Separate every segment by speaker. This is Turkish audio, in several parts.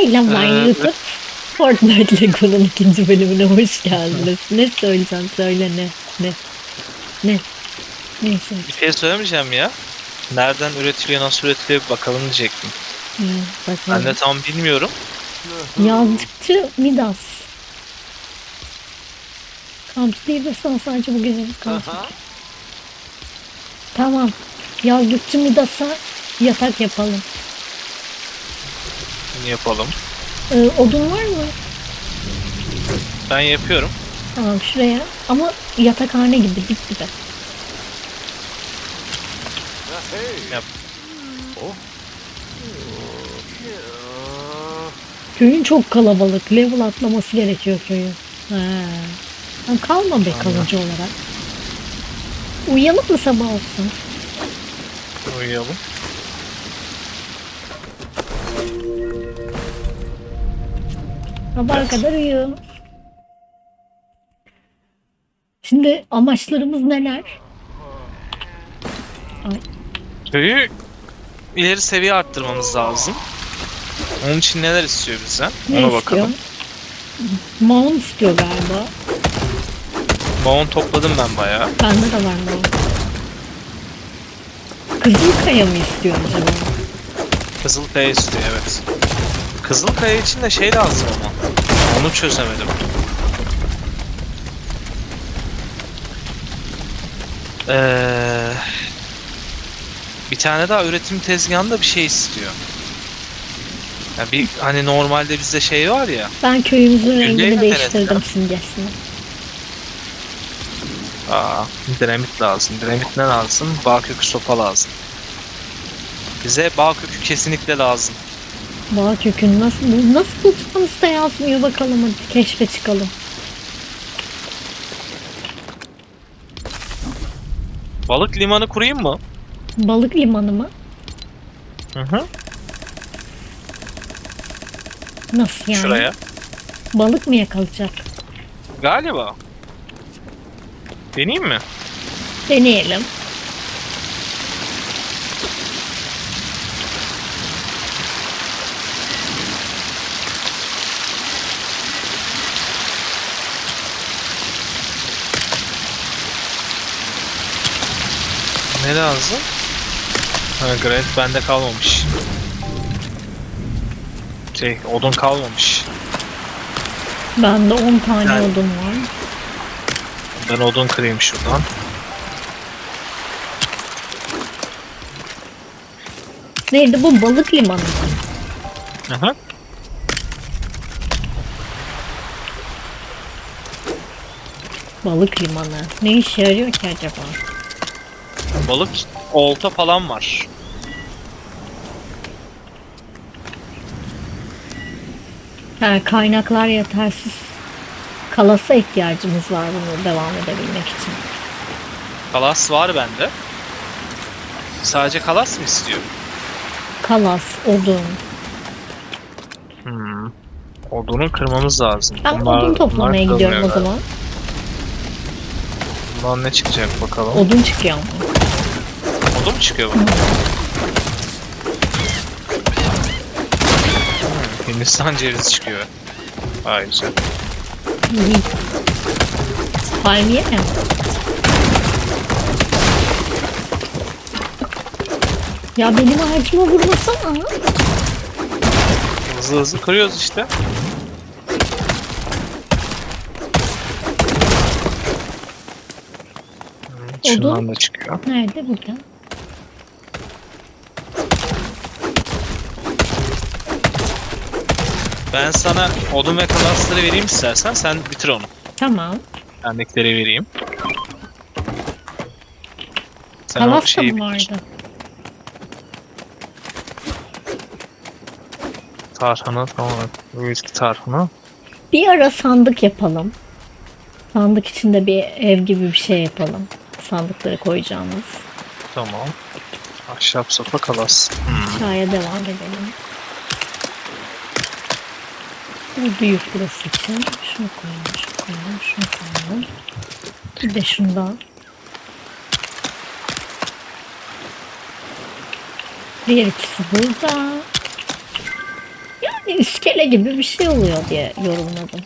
Speaker 1: Selamlar
Speaker 2: Ee,
Speaker 1: YouTube. Fortnite Lego'nun ikinci bölümüne hoş geldiniz. ne söyleyeceğim söyle ne ne ne neyse.
Speaker 2: Bir şey söylemeyeceğim ya. Nereden üretiliyor, nasıl üretiliyor bir bakalım diyecektim.
Speaker 1: Hı,
Speaker 2: Ben de tam bilmiyorum.
Speaker 1: Yazdıkçı Midas. Kampüs değil de sana sadece bu gecelik kalsın. Tamam. Yazdıkçı Midas'a yatak yapalım.
Speaker 2: Yapalım.
Speaker 1: Ee, odun var mı?
Speaker 2: Ben yapıyorum.
Speaker 1: Tamam şuraya. Ama yatakhane gibi dip dibe.
Speaker 2: Yap.
Speaker 1: Köyün çok kalabalık. Level atlaması gerekiyor köyün. Ha. Lan kalma be kalıcı olarak. Uyuyalım mı sabah olsun?
Speaker 2: Uyuyalım.
Speaker 1: Sabaha
Speaker 2: Evet.
Speaker 1: kadar uyu. Şimdi amaçlarımız neler? Ay,
Speaker 2: Köyü ileri seviye arttırmamız lazım. Onun için neler istiyor bizden?
Speaker 1: ne
Speaker 2: Ona
Speaker 1: istiyor?
Speaker 2: bakalım.
Speaker 1: Mount istiyor galiba.
Speaker 2: Mount topladım ben bayağı.
Speaker 1: Bende de var mount. Kızılkaya mı istiyor acaba?
Speaker 2: Kızılkaya istiyor evet. Kızılkaya için de şey lazım ama. Onu çözemedim. Ee, bir tane daha üretim tezgahında bir şey istiyor. Ya bir hani normalde bizde şey var ya.
Speaker 1: Ben köyümüzün rengini değiştirdim simgesini.
Speaker 2: Aa, dinamit lazım. Dinamit ne lazım? Bağ kökü sopa lazım. Bize bağ kökü kesinlikle lazım.
Speaker 1: Bağ kökünü nasıl bu nasıl bulacağımız da yazmıyor bakalım hadi keşfe çıkalım.
Speaker 2: Balık limanı kurayım mı?
Speaker 1: Balık limanı mı?
Speaker 2: Hı hı.
Speaker 1: Nasıl yani?
Speaker 2: Şuraya.
Speaker 1: Balık mı yakalayacak?
Speaker 2: Galiba. Deneyeyim mi?
Speaker 1: Deneyelim.
Speaker 2: Ne lazım? Ha, granit bende kalmamış. Şey, odun kalmamış.
Speaker 1: Bende 10 tane
Speaker 2: Yani-
Speaker 1: odun var.
Speaker 2: Ben odun kırayım şuradan.
Speaker 1: Neydi bu balık limanı mı?
Speaker 2: Aha.
Speaker 1: Balık limanı. Ne işe yarıyor ki acaba?
Speaker 2: Balık, olta falan var.
Speaker 1: Ha, kaynaklar yetersiz. Kalasa ihtiyacımız var bunu devam edebilmek için.
Speaker 2: Kalas var bende. Sadece kalas mı istiyor?
Speaker 1: Kalas, odun.
Speaker 2: Hmm. Odunu kırmamız lazım.
Speaker 1: Ben
Speaker 2: Bunlar-
Speaker 1: odun toplamaya gidiyorum o zaman.
Speaker 2: Bundan ne çıkacak bakalım.
Speaker 1: Odun çıkıyor ama.
Speaker 2: Odun mu çıkıyor bu? Hindistan cevizi çıkıyor. Vay güzel.
Speaker 1: Palmiye mi? Ya benim ağacıma vurmasana.
Speaker 2: Hızlı hızlı kırıyoruz işte. Hmm, Şundan da çıkıyor.
Speaker 1: Nerede burada?
Speaker 2: Ben sana odun ve kalasları vereyim istersen sen bitir onu.
Speaker 1: Tamam.
Speaker 2: Bendekileri vereyim. Sen o
Speaker 1: Kalas da
Speaker 2: şeyi
Speaker 1: mı
Speaker 2: bitir.
Speaker 1: vardı?
Speaker 2: Tarhana tamam. Whisky tarhana.
Speaker 1: Bir ara sandık yapalım. Sandık içinde bir ev gibi bir şey yapalım. Sandıkları koyacağımız.
Speaker 2: Tamam. Ahşap sopa kalas. Hmm.
Speaker 1: Aşağıya devam edelim. Bu büyük burası için. Şunu koyalım, şunu koyalım, şunu koyalım. Bir de şundan. Diğer ikisi burada. Yani İskele gibi bir şey oluyor diye yorumladım.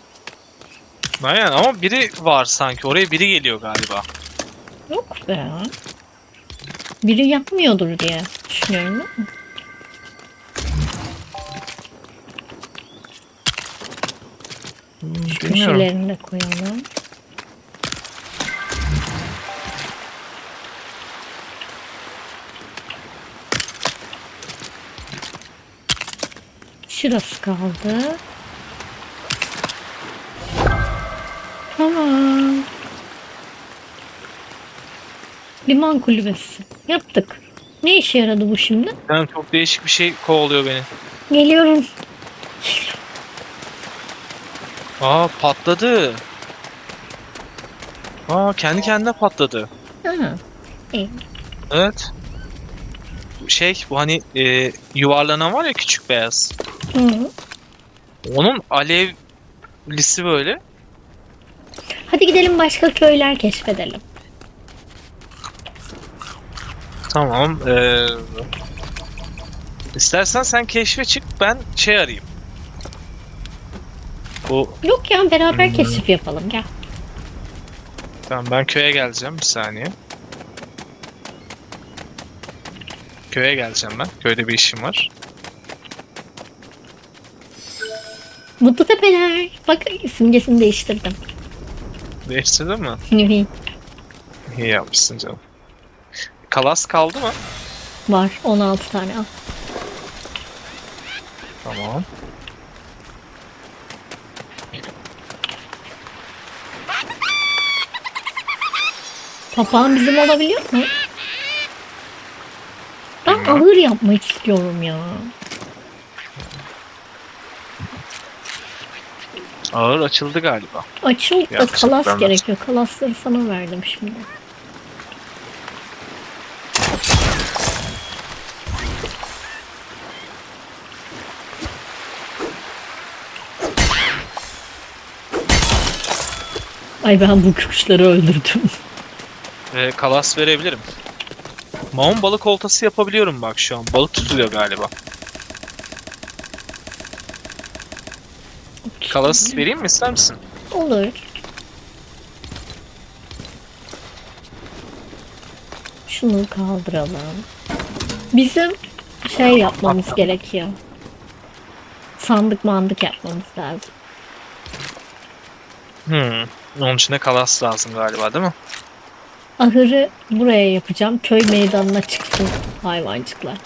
Speaker 2: Aynen ama biri var sanki. Oraya biri geliyor galiba.
Speaker 1: Yok be. Biri yapmıyordur diye düşünüyorum ama. Şu
Speaker 2: Bilmiyorum.
Speaker 1: köşelerini de koyalım. Şurası kaldı. Tamam. Liman kulübesi. Yaptık. Ne işe yaradı bu şimdi?
Speaker 2: Yani çok değişik bir şey kovalıyor beni.
Speaker 1: Geliyorum.
Speaker 2: Aa patladı. Aa kendi kendine patladı.
Speaker 1: İyi.
Speaker 2: Evet. Şey bu hani e, yuvarlanan var ya küçük beyaz.
Speaker 1: Hı.
Speaker 2: Onun alevlisi böyle.
Speaker 1: Hadi gidelim başka köyler keşfedelim.
Speaker 2: Tamam. E, istersen sen keşfe çık ben şey arayayım. Bu
Speaker 1: Yok ya beraber
Speaker 2: Hmm.
Speaker 1: keşif yapalım gel.
Speaker 2: tamam ben köye geleceğim bir saniye. Köye geleceğim ben. Köyde bir işim var.
Speaker 1: Mutlu Tepeler. Bak simgesini değiştirdim.
Speaker 2: Değiştirdin mi?
Speaker 1: Evet.
Speaker 2: İyi yapmışsın canım. Kalas kaldı mı?
Speaker 1: Var 16 tane al.
Speaker 2: Tamam.
Speaker 1: Papağan bizim olabiliyor mu? Ben ahır yapmak istiyorum ya.
Speaker 2: Ağır açıldı galiba.
Speaker 1: Açıl da
Speaker 2: Yapacak
Speaker 1: kalas
Speaker 2: de-
Speaker 1: gerekiyor. Kalasları sana verdim şimdi. Ay ben bu kuşları öldürdüm.
Speaker 2: Ve kalas verebilirim. Maun balık oltası yapabiliyorum bak şu an. Balık tutuluyor galiba. Kalas vereyim mi ister misin?
Speaker 1: Olur. Şunu kaldıralım. Bizim şey yapmamız gerekiyor. Sandık mandık yapmamız lazım.
Speaker 2: Hmm. Onun için de kalas lazım galiba değil mi?
Speaker 1: Ahırı buraya yapacağım. Köy meydanına çıksın hayvancıklar.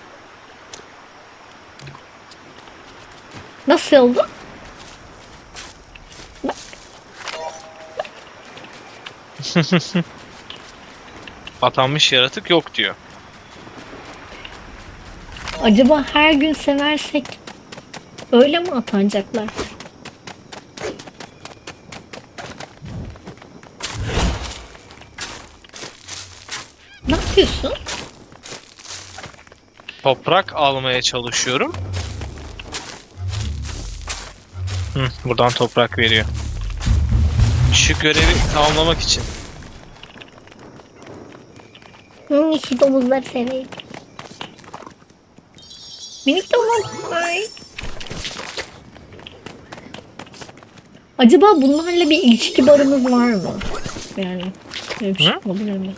Speaker 1: Nasıl oldu?
Speaker 2: Atanmış yaratık yok diyor.
Speaker 1: Acaba her gün seversek öyle mi atanacaklar? Ne yapıyorsun?
Speaker 2: Toprak almaya çalışıyorum. Hı, buradan toprak veriyor. Şu görevi tamamlamak için.
Speaker 1: Hı, şu domuzları seveyim. Minik domuz. Ay. Acaba bunlarla bir ilişki barımız var mı? Yani öyle bir şey olabilir mi?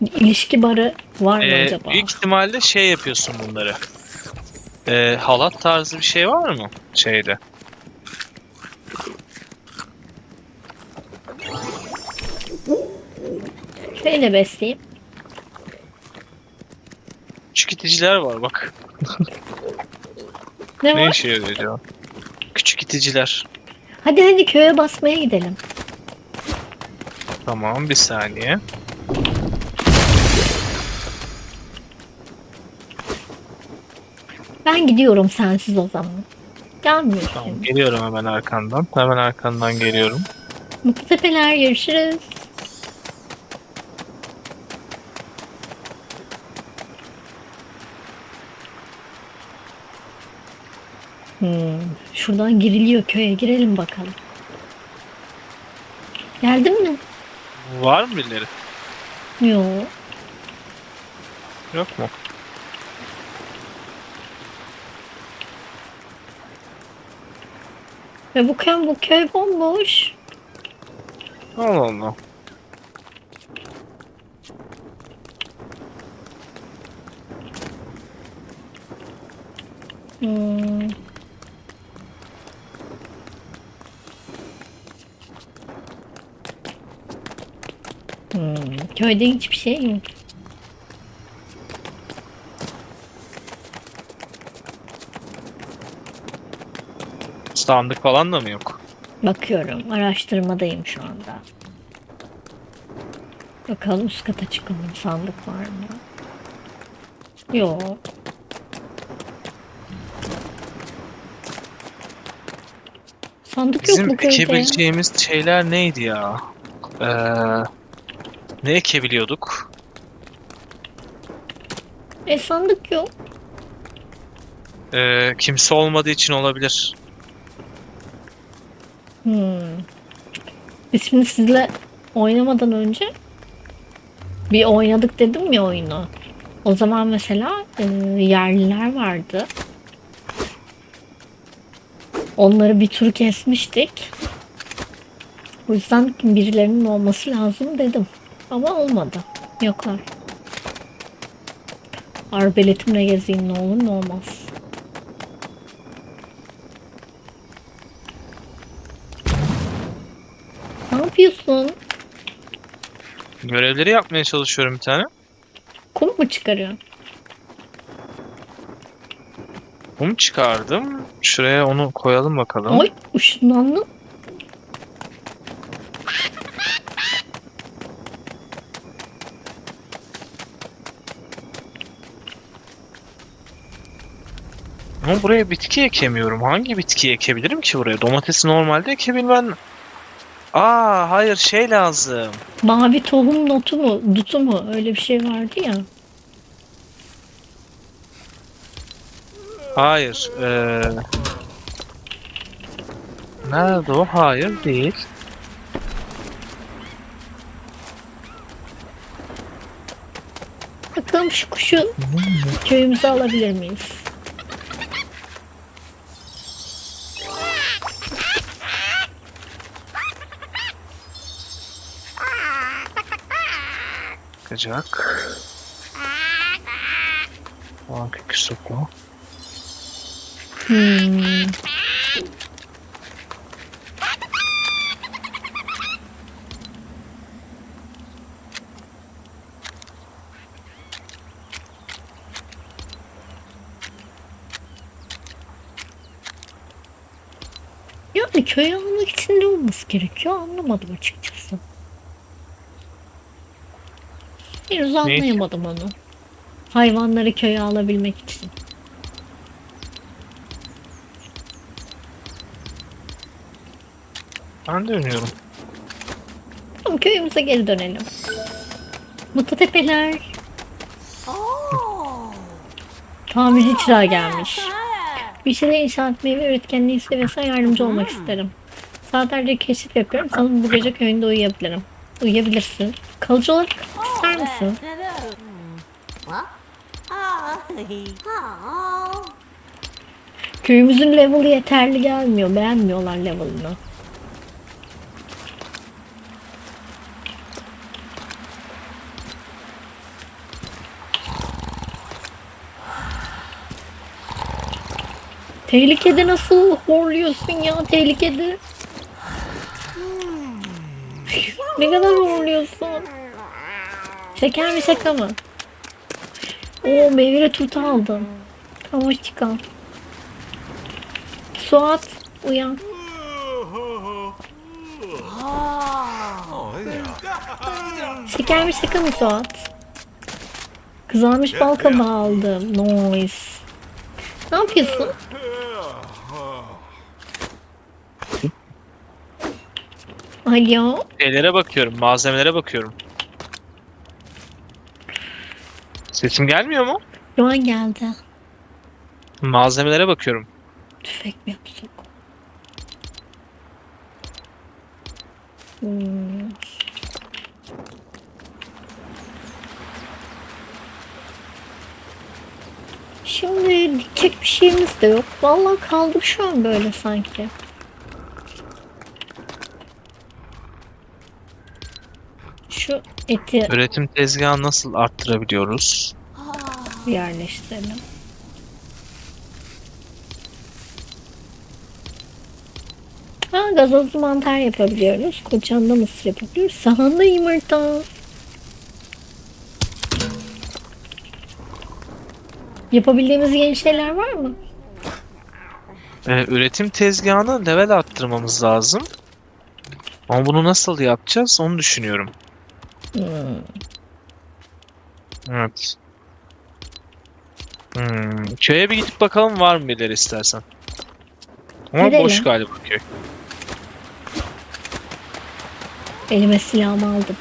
Speaker 1: İlişki barı var mı
Speaker 2: Ee,
Speaker 1: acaba?
Speaker 2: büyük ihtimalle şey yapıyorsun bunları. Ee, halat tarzı bir şey var mı şeyde?
Speaker 1: Şöyle besleyeyim.
Speaker 2: Küçük iticiler var bak.
Speaker 1: Ne
Speaker 2: Ne
Speaker 1: var?
Speaker 2: işe yarıyor acaba? Küçük iticiler.
Speaker 1: Hadi hadi köye basmaya gidelim.
Speaker 2: Tamam bir saniye.
Speaker 1: Ben gidiyorum sensiz o zaman. Gelmiyorsun.
Speaker 2: Tamam geliyorum hemen arkandan. Hemen arkandan geliyorum.
Speaker 1: Mutlu tepeler görüşürüz. Hmm, şuradan giriliyor köye girelim bakalım. Geldin mi?
Speaker 2: Var mı birileri?
Speaker 1: Yok.
Speaker 2: Yok mu?
Speaker 1: Ve bu köy, bu köy bomboş.
Speaker 2: Allah Allah.
Speaker 1: Hmm. Hmm, köyde hiçbir şey yok.
Speaker 2: Sandık falan da mı yok?
Speaker 1: Bakıyorum, araştırmadayım şu anda. Bakalım üst kata çıkalım, sandık var mı? Yok. Sandık yok
Speaker 2: Bizim
Speaker 1: bu köyde.
Speaker 2: ekebileceğimiz şeyler neydi ya? Ee, ne ekebiliyorduk?
Speaker 1: E sandık yok.
Speaker 2: Ee, kimse olmadığı için olabilir.
Speaker 1: Hmm. Biz şimdi sizle oynamadan önce bir oynadık dedim ya oyunu. O zaman mesela e, yerliler vardı. Onları bir tur kesmiştik. O yüzden birilerinin olması lazım dedim. Ama olmadı. Yoklar. Arbeletimle gezeyim ne olur ne olmaz. Ne yapıyorsun?
Speaker 2: Görevleri yapmaya çalışıyorum bir tane.
Speaker 1: Kum mu çıkarıyorsun?
Speaker 2: Kum çıkardım. Şuraya onu koyalım bakalım.
Speaker 1: Ay ışınlandım.
Speaker 2: Ama buraya bitki ekemiyorum. Hangi bitki ekebilirim ki buraya? Domatesi normalde ekebilmem. Aa hayır şey lazım.
Speaker 1: Mavi tohum notu mu? Dutu mu? Öyle bir şey vardı ya.
Speaker 2: Hayır. Ee... Nerede o? Hayır değil.
Speaker 1: Bakalım şu kuşu köyümüze alabilir miyiz?
Speaker 2: Bakacak. Aa kökü sokma.
Speaker 1: Hmm. Yani köy almak için ne olması gerekiyor anlamadım açıkçası. Henüz anlayamadım onu. Hayvanları köye alabilmek için.
Speaker 2: Ben de dönüyorum.
Speaker 1: Tamam köyümüze geri dönelim. Mutlu tepeler. Tamirci çırağı gelmiş. Bir şeyler inşa etmeyi ve üretkenliği seviyorsan yardımcı olmak isterim. Saatlerce keşif yapıyorum. Sanırım bu gece köyünde uyuyabilirim. Uyuyabilirsin. Kalıcı olarak ister misin? Köyümüzün level'ı yeterli gelmiyor. Beğenmiyorlar level'ını. Tehlikede nasıl horluyorsun ya tehlikede? Ne kadar horluyorsun? Şeker mi şaka mı? Oo meyveli turta aldım. Tamam hoşça kal. Suat uyan. Şeker mi şaka mı Suat? Kızarmış bal aldım. Nice. Ne yapıyorsun? Alo.
Speaker 2: Şeylere bakıyorum. Malzemelere bakıyorum. Sesim gelmiyor mu?
Speaker 1: Şu an geldi.
Speaker 2: Malzemelere bakıyorum.
Speaker 1: Tüfek mi yapsak? Hmm. Şimdi dikecek bir şeyimiz de yok. Vallahi kaldık şu an böyle sanki. şu eti
Speaker 2: Üretim tezgahını nasıl arttırabiliyoruz?
Speaker 1: yerleştirelim. Ha, gazozlu mantar yapabiliyoruz. Koçanlı mısır yapabiliyoruz. Sahanlı yumurta. Yapabildiğimiz yeni şeyler var mı?
Speaker 2: Ee, üretim tezgahını level arttırmamız lazım. Ama bunu nasıl yapacağız onu düşünüyorum.
Speaker 1: Hmm.
Speaker 2: Evet. Hmm, köye bir gidip bakalım var mı birileri istersen. Ama
Speaker 1: Gidelim.
Speaker 2: boş galiba köy.
Speaker 1: Elime silahımı aldım.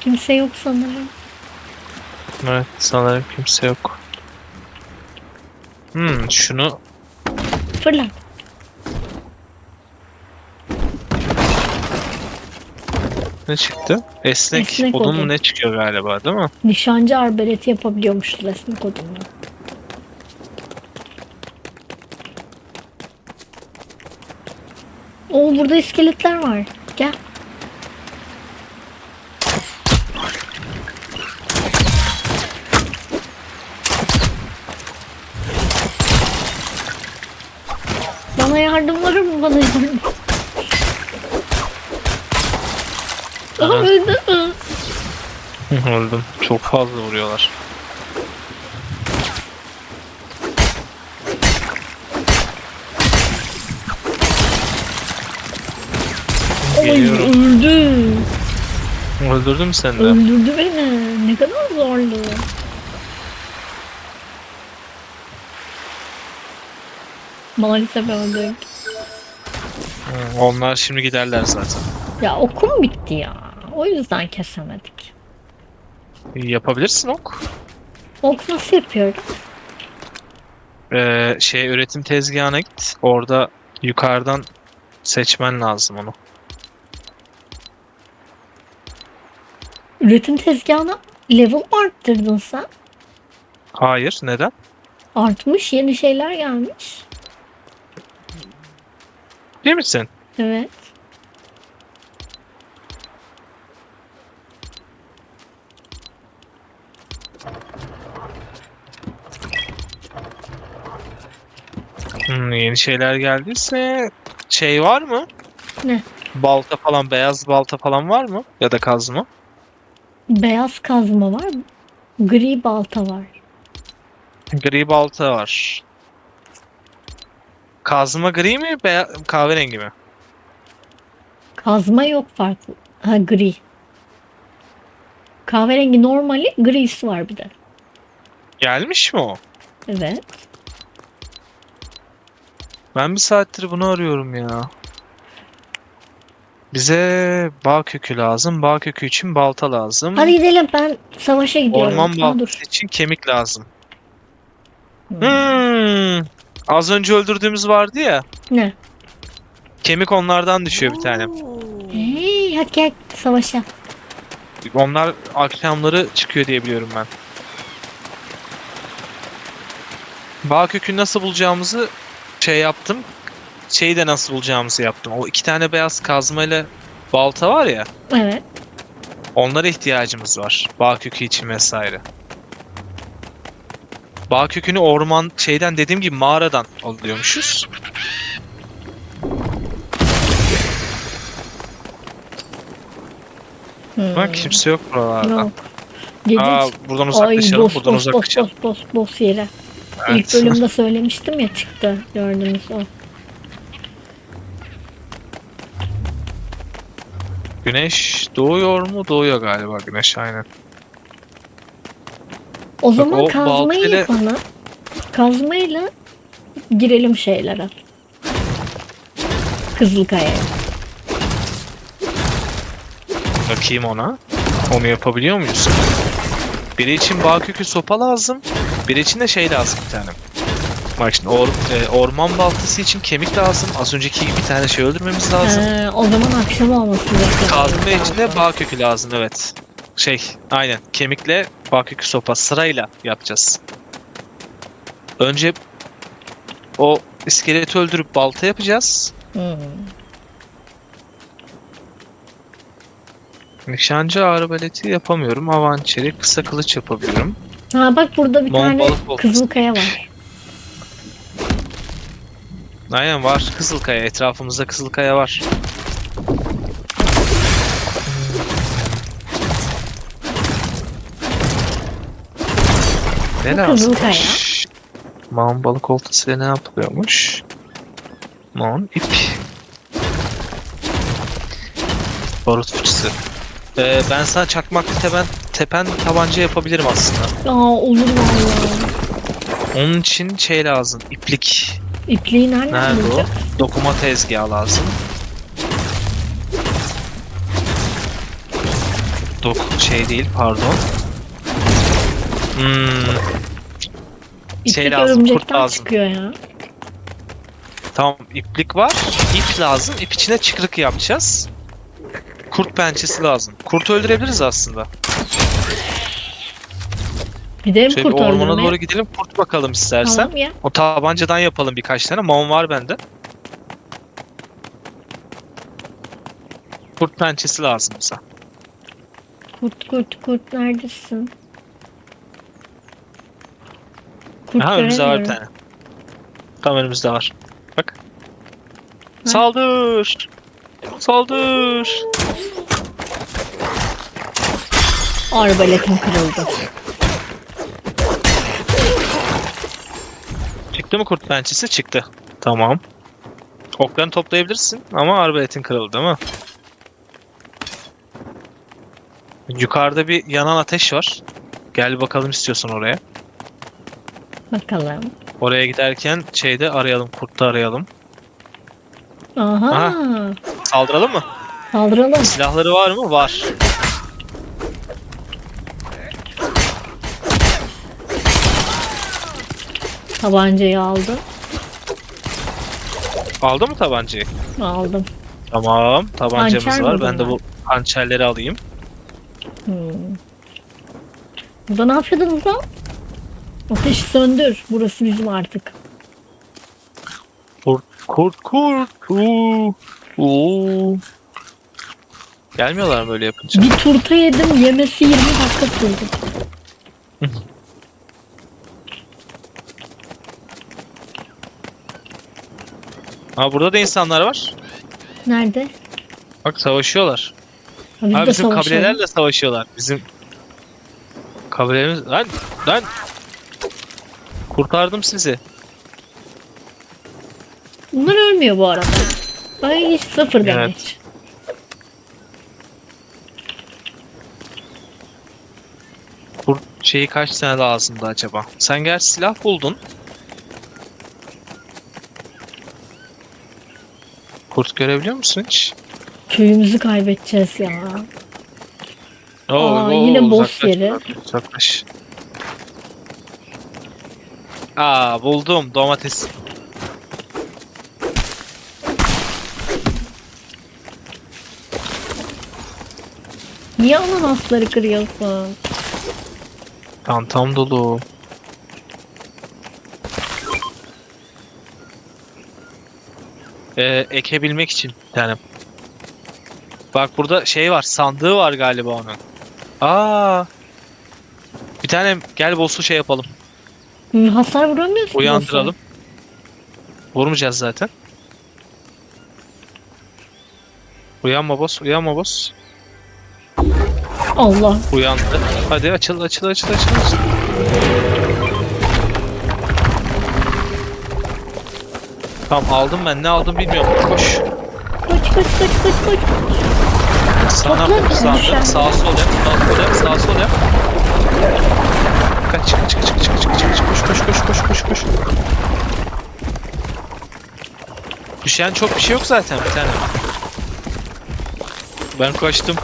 Speaker 1: Kimse yok sanırım.
Speaker 2: Evet sanırım kimse yok. Hmm, şunu
Speaker 1: Fırlat.
Speaker 2: Ne çıktı? Esnek,
Speaker 1: Esnek
Speaker 2: odun mu ne çıkıyor galiba değil mi?
Speaker 1: Nişancı arbaleti yapabiliyormuşuz resmi kodumla. Oo burada iskeletler var. Gel. Bana yardım var mı? Bana yardım.
Speaker 2: Aha.
Speaker 1: öldü.
Speaker 2: Öldüm. Çok fazla vuruyorlar.
Speaker 1: Ay
Speaker 2: Geliyorum.
Speaker 1: öldü.
Speaker 2: Öldürdüm seni de.
Speaker 1: Öldürdü beni. Ne kadar zorlu. Maalesef öldük.
Speaker 2: Onlar şimdi giderler zaten.
Speaker 1: Ya okum bitti ya. O yüzden kesemedik.
Speaker 2: Yapabilirsin ok.
Speaker 1: Ok nasıl yapıyorum?
Speaker 2: Ee, şey üretim tezgahına git. Orada yukarıdan seçmen lazım onu.
Speaker 1: Üretim tezgahına level arttırdın sen?
Speaker 2: Hayır, neden?
Speaker 1: Artmış yeni şeyler gelmiş.
Speaker 2: Değil misin?
Speaker 1: Evet.
Speaker 2: Hmm, yeni şeyler geldiyse şey var mı?
Speaker 1: Ne?
Speaker 2: Balta falan, beyaz balta falan var mı? Ya da kazma?
Speaker 1: Beyaz kazma var. Gri balta var.
Speaker 2: Gri balta var. Kazma gri mi, beya kahverengi mi?
Speaker 1: Kazma yok farklı. Ha gri. Kahverengi normali, grisi var bir de.
Speaker 2: Gelmiş mi o?
Speaker 1: Evet.
Speaker 2: Ben bir saattir bunu arıyorum ya. Bize bağ kökü lazım. Bağ kökü için balta lazım.
Speaker 1: Hadi gidelim ben savaşa gidiyorum.
Speaker 2: Orman baltası
Speaker 1: dur.
Speaker 2: için kemik lazım.
Speaker 1: Hmm.
Speaker 2: Hmm. Az önce öldürdüğümüz vardı ya.
Speaker 1: Ne?
Speaker 2: Kemik onlardan düşüyor bir tane.
Speaker 1: Hey, hadi gel savaşa.
Speaker 2: Onlar akşamları çıkıyor diye biliyorum ben. Bağ kökünü nasıl bulacağımızı şey yaptım. Şeyi de nasıl bulacağımızı yaptım. O iki tane beyaz kazmayla balta var ya.
Speaker 1: Evet.
Speaker 2: Onlara ihtiyacımız var. Bağ kökü için vesaire. Bağ kökünü orman şeyden dediğim gibi mağaradan alıyormuşuz.
Speaker 1: Hmm.
Speaker 2: Bak kimse yok buralarda.
Speaker 1: Yok. Gece
Speaker 2: Aa, buradan
Speaker 1: Ay
Speaker 2: uzaklaşalım,
Speaker 1: boss
Speaker 2: buradan
Speaker 1: boss boss
Speaker 2: uzaklaşalım.
Speaker 1: boss boss boss yere.
Speaker 2: Evet.
Speaker 1: İlk bölümde söylemiştim ya çıktı. Gördünüz o.
Speaker 2: Güneş doğuyor mu? Doğuyor galiba güneş aynen.
Speaker 1: O zaman
Speaker 2: o
Speaker 1: kazmayı
Speaker 2: baltayla-
Speaker 1: yapalım. Kazmayla girelim şeylere. Kızılkaya'ya.
Speaker 2: Bakayım ona. Onu yapabiliyor muyuz? Biri için bağ kökü sopa lazım. Biri için de şey lazım bir tane. Bak şimdi or- e, orman baltası için kemik lazım. Az önceki gibi bir tane şey öldürmemiz lazım.
Speaker 1: Ee, o zaman akşam olması lazım.
Speaker 2: Kazma için de bağ kökü lazım evet. Şey aynen kemikle bağ kökü sopa sırayla yapacağız. Önce o iskeleti öldürüp balta yapacağız.
Speaker 1: Hmm.
Speaker 2: Nişancı arbaleti yapamıyorum. Avançeri kısa kılıç yapabiliyorum.
Speaker 1: Ha bak burada bir
Speaker 2: Mon
Speaker 1: tane
Speaker 2: balık oldu.
Speaker 1: kızılkaya var.
Speaker 2: Aynen var. Kızılkaya. Etrafımızda Kızılkaya var. Ne lazım?
Speaker 1: Kızılkaya.
Speaker 2: Maun balık oltasıyla ne yapılıyormuş? Maun ip. Barut fıçısı. Ee, ben sana çakmaklı tepen, tepen tabanca yapabilirim aslında.
Speaker 1: Aa olur vallahi.
Speaker 2: Onun için şey lazım. iplik.
Speaker 1: İpliği nereden
Speaker 2: Nerede o?
Speaker 1: bulacak?
Speaker 2: Dokuma tezgahı lazım. Dok şey değil pardon. Hmm,
Speaker 1: İplik
Speaker 2: Şey lazım, kurt
Speaker 1: örümcekten
Speaker 2: lazım.
Speaker 1: çıkıyor ya.
Speaker 2: tamam iplik var. İp lazım. İp içine çıkrık yapacağız. Kurt pençesi lazım. Kurtu öldürebiliriz aslında.
Speaker 1: Gidelim
Speaker 2: Şöyle bir
Speaker 1: kurt
Speaker 2: ormana
Speaker 1: öldürmeye.
Speaker 2: doğru gidelim kurt bakalım istersen.
Speaker 1: Tamam ya.
Speaker 2: O tabancadan yapalım birkaç tane. Mom var bende. Kurt pençesi lazım bize.
Speaker 1: Kurt kurt kurt neredesin? Kurt
Speaker 2: Aha önümüzde var bir
Speaker 1: göremiyorum.
Speaker 2: tane. Tam önümüzde var. Bak. Saldır. Saldır.
Speaker 1: Arbaletim kırıldı.
Speaker 2: Çıktı mı kurt pençesi? Çıktı. Tamam. Oklarını toplayabilirsin ama arbaletin kırıldı değil mi? Yukarıda bir yanan ateş var. Gel bakalım istiyorsan oraya.
Speaker 1: Bakalım.
Speaker 2: Oraya giderken şeyde arayalım, kurtta arayalım.
Speaker 1: Aha.
Speaker 2: Aha. Saldıralım mı?
Speaker 1: Saldıralım.
Speaker 2: Silahları var mı? Var.
Speaker 1: Tabancayı aldım.
Speaker 2: Aldı mı tabancayı?
Speaker 1: Aldım.
Speaker 2: Tamam. Tabancamız
Speaker 1: Hançer
Speaker 2: var. Ben de bu hançerleri alayım.
Speaker 1: Hmm. Burada ne yapıyordunuz lan? Ateşi söndür. Burası bizim artık.
Speaker 2: Kurt, kurt, kurt. Uuu. Uuu. Gelmiyorlar mı böyle yapınca?
Speaker 1: Bir turta yedim. Yemesi 20 dakika sürdü.
Speaker 2: Ha burada da insanlar var.
Speaker 1: Nerede?
Speaker 2: Bak savaşıyorlar.
Speaker 1: Ha, biz de
Speaker 2: bizim
Speaker 1: savaşalım.
Speaker 2: kabilelerle savaşıyorlar. Bizim kabilemiz... Lan! Lan! Kurtardım sizi.
Speaker 1: Bunlar ölmüyor bu arada. Ay sıfır
Speaker 2: Evet.
Speaker 1: demek.
Speaker 2: Kurt şeyi kaç tane lazımdı acaba? Sen gerçi silah buldun. Kurt görebiliyor musun hiç?
Speaker 1: Köyümüzü kaybedeceğiz ya.
Speaker 2: Oo,
Speaker 1: Aa,
Speaker 2: oo,
Speaker 1: yine boss
Speaker 2: uzaklaş,
Speaker 1: yeri.
Speaker 2: Uzaklaş. Aa buldum domates.
Speaker 1: Niye ananasları kırıyorsun?
Speaker 2: Çantam dolu. Ee, ekebilmek için bir tane. Bak burada şey var, sandığı var galiba onun. Aa. Bir tane gel boss'u şey yapalım.
Speaker 1: Hasar vuramıyorsun.
Speaker 2: Uyandıralım. Vurmayacağız zaten. Uyanma boss, uyanma boss.
Speaker 1: Allah.
Speaker 2: Uyandı. Hadi açıl, açıl, açıl, açıl. açıl. Tamam aldım ben. Ne aldım bilmiyorum. Koş.
Speaker 1: Kaç kaç kaç kaç kaç.
Speaker 2: Sana
Speaker 1: Topla,
Speaker 2: fokuslandım.
Speaker 1: düşen.
Speaker 2: Sağa sol yap. Sağa sol yap. Sağa sol yap. Kaç kaç kaç kaç kaç kaç kaç koş koş koş koş koş koş. Düşen çok bir şey yok zaten bir tane. Ben kaçtım.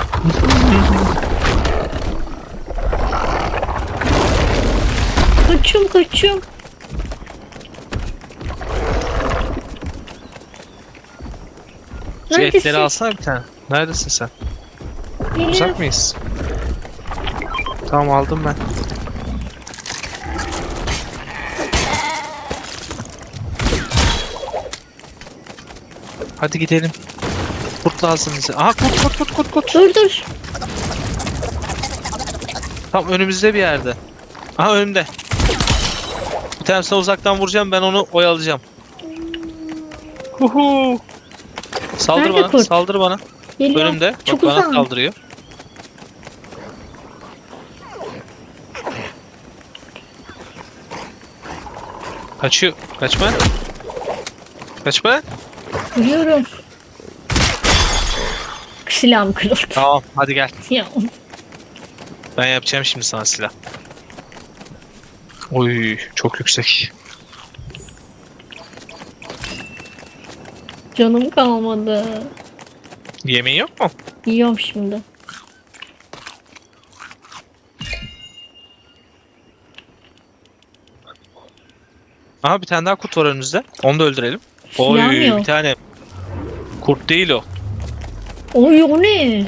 Speaker 1: Kaçıyorum kaçıyorum. Neredesin?
Speaker 2: etleri alsana bir tane. Neredesin sen?
Speaker 1: Geliyorum.
Speaker 2: Uzak mıyız? Tamam aldım ben. Hadi gidelim. Kurt lazım bize. Aha kurt kurt kurt kurt kurt.
Speaker 1: Dur dur.
Speaker 2: Tam önümüzde bir yerde. Aha önümde. Bir tanesine uzaktan vuracağım ben onu oyalayacağım. Huhu. Saldır
Speaker 1: Nerede
Speaker 2: bana,
Speaker 1: kurt?
Speaker 2: saldır bana.
Speaker 1: Geliyor.
Speaker 2: Önümde.
Speaker 1: Çok
Speaker 2: Bak bana
Speaker 1: uzak.
Speaker 2: saldırıyor. Kaçıyor. Kaçma. Kaçma.
Speaker 1: Vuruyorum. Silahım kırıldı.
Speaker 2: Tamam hadi gel.
Speaker 1: Ya,
Speaker 2: Ben yapacağım şimdi sana silah. Oy çok yüksek.
Speaker 1: Canım kalmadı.
Speaker 2: Yemeğin yok mu?
Speaker 1: Yiyorum şimdi.
Speaker 2: Aha bir tane daha kurt var önümüzde. Onu da öldürelim. Oy
Speaker 1: yok.
Speaker 2: bir tane. Kurt değil o.
Speaker 1: Oy o ne?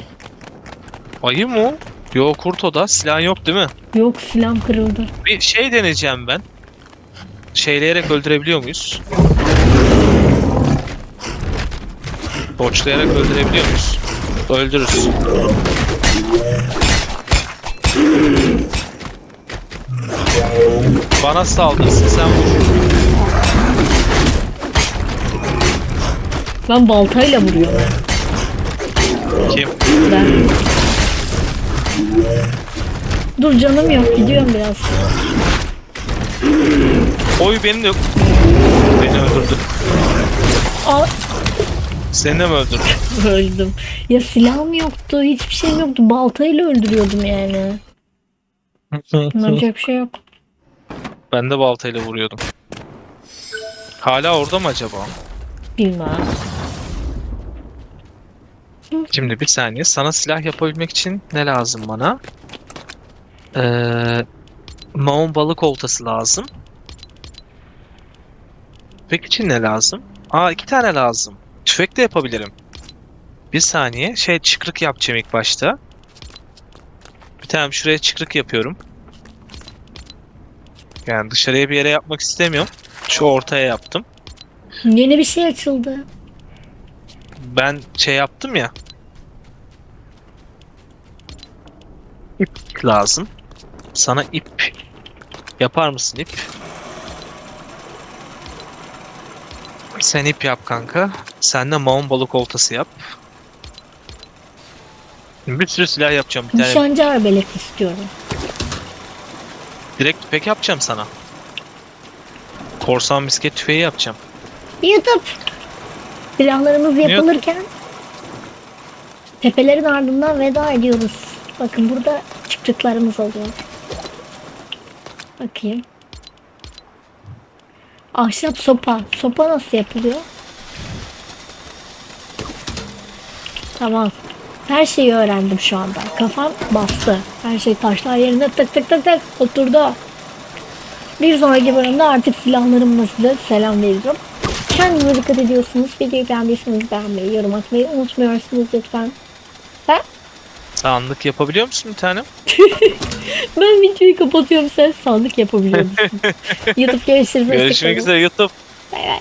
Speaker 2: Ayı mı o? Yo kurt o da. Silah yok değil mi?
Speaker 1: Yok silahım kırıldı.
Speaker 2: Bir şey deneyeceğim ben. Şeyleyerek öldürebiliyor muyuz? Boçlayarak öldürebiliyor muyuz? Öldürürüz. Bana saldırsın sen vur.
Speaker 1: Ben baltayla vuruyorum.
Speaker 2: Kim?
Speaker 1: Ben. Dur canım yok gidiyorum biraz.
Speaker 2: Oy benim de yok. Beni öldürdü.
Speaker 1: Aa,
Speaker 2: Seni de mi öldürdü?
Speaker 1: öldüm. Ya silahım yoktu, hiçbir şeyim yoktu. Baltayla öldürüyordum yani. Yapacak bir şey yok.
Speaker 2: ben de baltayla vuruyordum. Hala orada mı acaba?
Speaker 1: Bilmem.
Speaker 2: Şimdi bir saniye. Sana silah yapabilmek için ne lazım bana? Ee, maun balık oltası lazım. Tüfek için ne lazım? Aa iki tane lazım. Tüfek de yapabilirim. Bir saniye. Şey çıkrık yapacağım ilk başta. Bir tane şuraya çıkrık yapıyorum. Yani dışarıya bir yere yapmak istemiyorum. Şu ortaya yaptım.
Speaker 1: Yeni bir şey açıldı.
Speaker 2: Ben şey yaptım ya. İp lazım. Sana ip yapar mısın ip? Sen ip yap kanka. Sen de maun balık oltası yap. Bir sürü silah yapacağım bir tane.
Speaker 1: Nişancı arbelet istiyorum.
Speaker 2: Direkt tüfek yapacağım sana. Korsan misket tüfeği yapacağım.
Speaker 1: YouTube. Silahlarımız yapılırken tepelerin ardından veda ediyoruz. Bakın burada çıktıklarımız oluyor. Bakayım. Ahşap sopa. Sopa nasıl yapılıyor? Tamam. Her şeyi öğrendim şu anda. Kafam bastı. Her şey taşlar yerine tık tık tık tık oturdu. Bir sonraki bölümde artık silahlarımla size selam veriyorum. Kendinize dikkat ediyorsunuz. Videoyu beğendiyseniz beğenmeyi, yorum atmayı unutmuyorsunuz lütfen. Ben,
Speaker 2: Sandık yapabiliyor musun bir tane?
Speaker 1: ben videoyu kapatıyorum. Sen sandık yapabiliyor musun? YouTube görüşürüz.
Speaker 2: Görüşmek üzere YouTube.
Speaker 1: Bay bay.